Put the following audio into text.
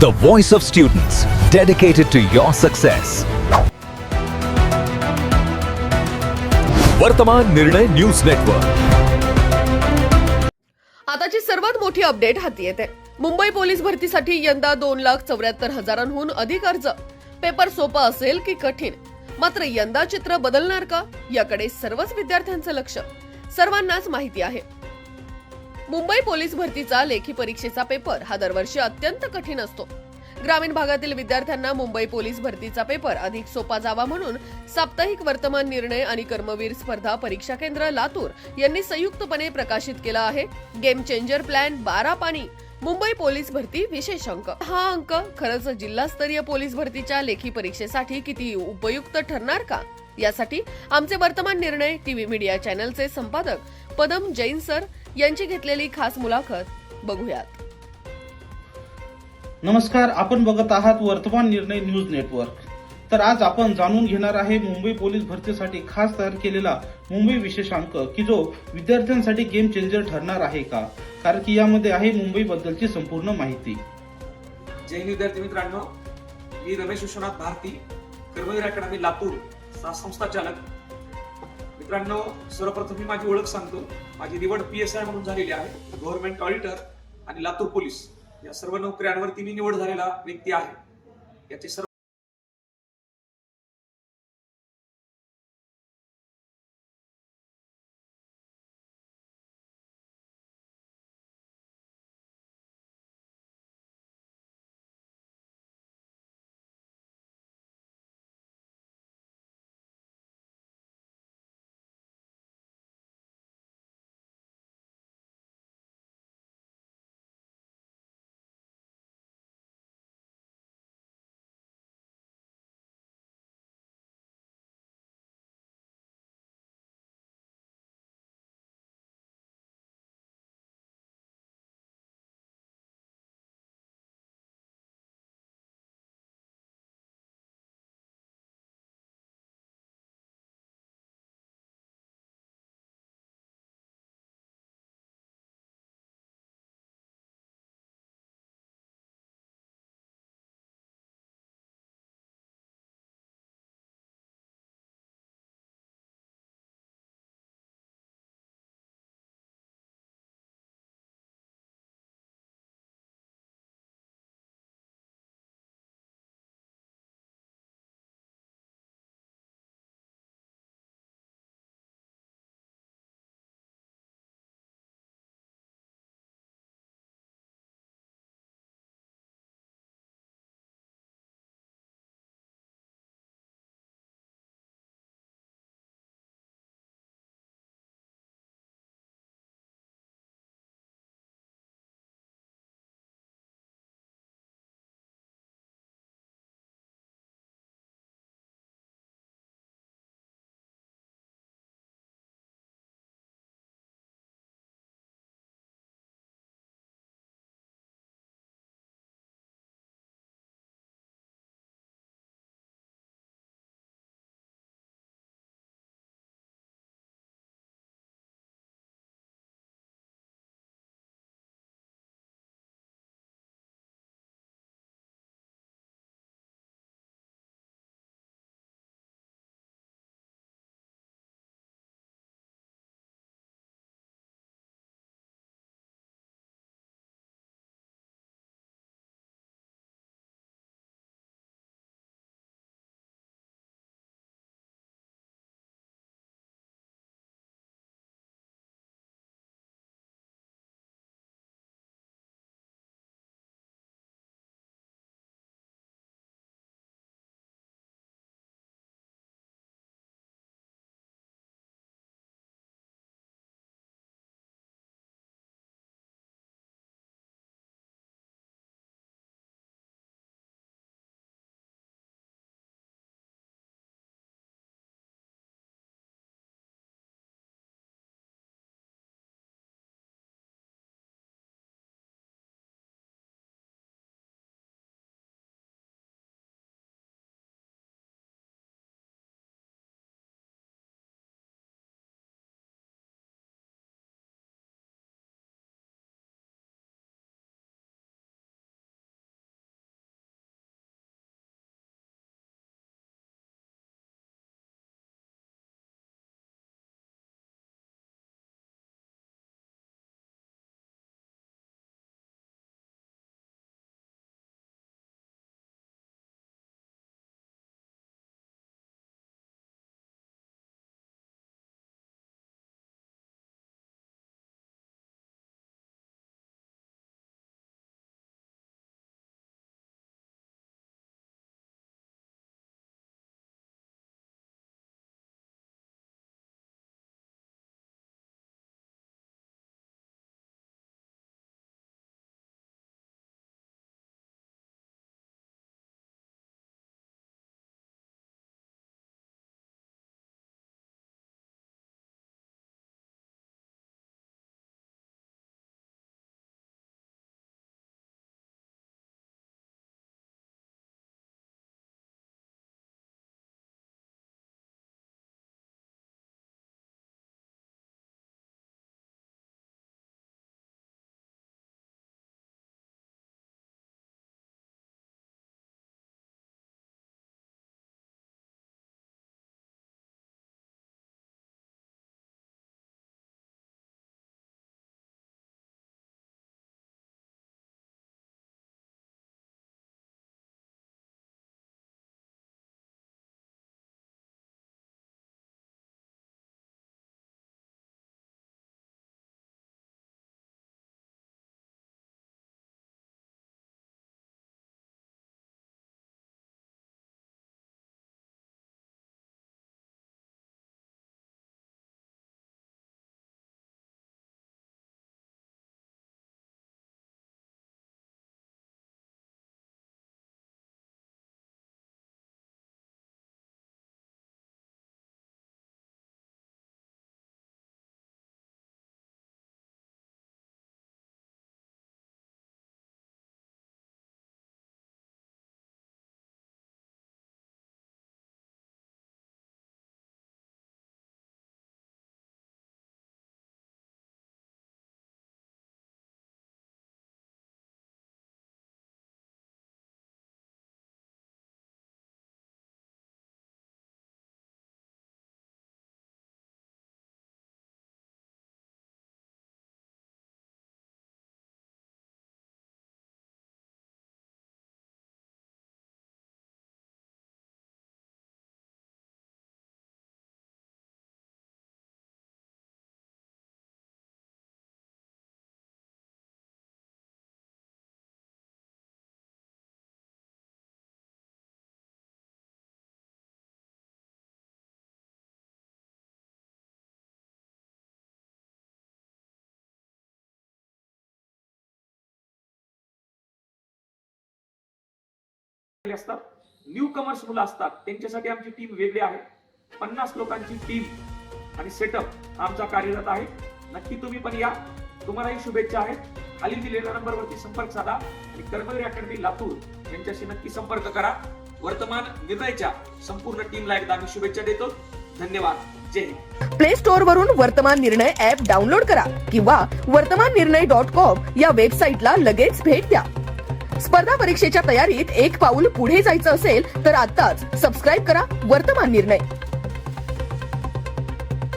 the voice of students, dedicated to your success. वर्तमान निर्णय news network आताची सर्वात मोठी अपडेट हाती येते. मुंबई पोलीस भरतीसाठी यंदा दोन लाख चौऱ्याहत्तर हजारांहून अधिक अर्ज. पेपर सोपा असेल की कठीण? मात्र यंदा चित्र बदलणार का? याकडे सर्वच विद्यार्थ्यांचं लक्ष. सर्वांनाच माहिती आहे. मुंबई पोलीस भरतीचा लेखी परीक्षेचा पेपर. हा दरवर्षी अत्यंत कठीण असतो. ग्रामीण भागातील विद्यार्थ्यांना मुंबई पोलीस भरतीचा पेपर अधिक सोपा जावा म्हणून साप्ताहिक वर्तमान निर्णय आणि कर्मवीर स्पर्धा परीक्षा केंद्र लातूर यांनी संयुक्तपणे प्रकाशित केला आहे. गेम चेंजर प्लॅन बारा पाणी. मुंबई पोलीस भरती विशेष अंक. हा अंक खरंच जिल्हास्तरीय पोलीस भरतीच्या लेखी परीक्षेसाठी किती उपयुक्त ठरणार का? यासाठी आमचे वर्तमान निर्णय टीव्ही मीडिया चॅनलचे संपादक पदम जैन सर यांची घेतलेली खास मुलाखत बघूयात. नमस्कार आपण बघत आहात वर्तमान निर्णय न्यूज नेटवर्क. तर आज आपण जाणून घेणार आहे मुंबई पोलीस भरतीसाठी खास तयार केलेला मुंबई विशेषांक की जो विद्यार्थ्यांसाठी गेम चेंजर ठरणार आहे का? कारण की यामध्ये आहे मुंबई बद्दलची संपूर्ण माहिती. जय हिंद विद्यार्थी मित्रांनो. मी रमेश विश्वनाथ भारती कर्मवीर अकॅडमी लातूर संस्था चालक मित्रांनो सर्वप्रथम मी माझी ओळख सांगतो. माझी निवड पी एस आय म्हणून झालेली आहे. गव्हर्नमेंट ऑडिटर आणि लातूर पोलीस. या सर्व नोकऱ्यांवरती मी निवड झालेला व्यक्ती आहे. याचे सर्व असतात. न्यू कमर्स मुलं असतात. त्यांच्यासाठी आमची टीम वेगळी आहे. पन्नास लोकांची टीम आणि सेटअप आमचा कार्यरत आहे. नक्की तुम्ही पण या. तुम्हालाही शुभेच्छा आहेत. खाली दिलेल्या नंबरवरती संपर्क साधा. आणि कर्मवीर अकॅडमी लातूर यांच्याशी नक्की संपर्क करा. वर्तमान निर्णयच्या संपूर्ण टीमला एकदा आम्ही शुभेच्छा देतो. धन्यवाद. जय हिंद. प्ले स्टोअर वरून वर्तमान निर्णय ऍप डाउनलोड करा किंवा वर्तमान निर्णय डॉट कॉम या वेबसाईटला लगेच भेट द्या. स्पर्धा परीक्षेच्या तयारीत एक पाऊल पुढे जायचं असेल तर आताच सबस्क्राईब करा. वर्तमान निर्णय.